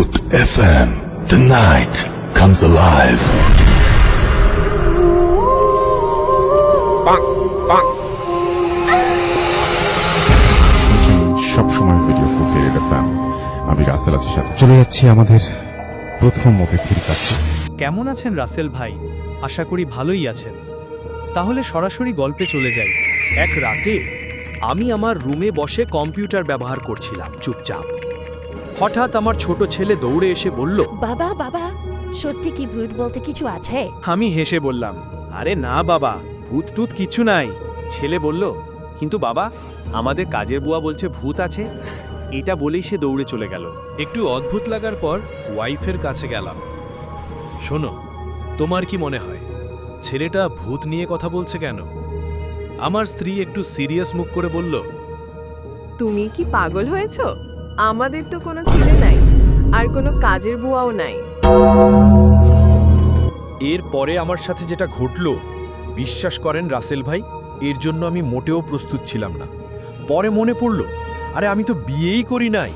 Bhoot FM. The night comes alive. সবসময় video ফুটে FM আমি রাসেল আছি সাথে। চলে যাচ্ছি আমাদের প্রথম অতিথির কাছে। কেমন আছেন রাসেল ভাই? আশা করি ভালোই আছেন। তাহলে সরাসরি গল্পে চলে যাই। এক রাতে আমি আমার রুমে বসে কম্পিউটার ব্যবহার করছিলাম চুপচাপ। হঠাৎ আমার ছোট ছেলে দৌড়ে এসে বলল বাবা বাবা সত্যি কি ভূত বলতে কিছু আছে? আমি হেসে বললাম আরে না বাবা ভূত টুত কিছু নাই। ছেলে বলল কিন্তু বাবা আমাদের কাজের বুয়া বলছে ভূত আছে। এটা বলেই সে দৌড়ে চলে গেল। একটু অদ্ভুত লাগার পর ওয়াইফের কাছে গেলাম। শোনো তোমার কি মনে হয় ছেলেটা ভূত নিয়ে কথা বলছে কেন? আমার স্ত্রী একটু সিরিয়াস মুখ করে বলল তুমি কি পাগল হয়েছ? আমাদের তো কোনো ছেলে নাই আর কোনো কাজের বুয়াও নাই। এর পরে আমার সাথে যেটা ঘটল বিশ্বাস করেন রাসেল ভাই এর জন্য আমি মোটেও প্রস্তুত ছিলাম না। পরে মনে পড়ল আরে আমি তো বিয়েই করি নাই।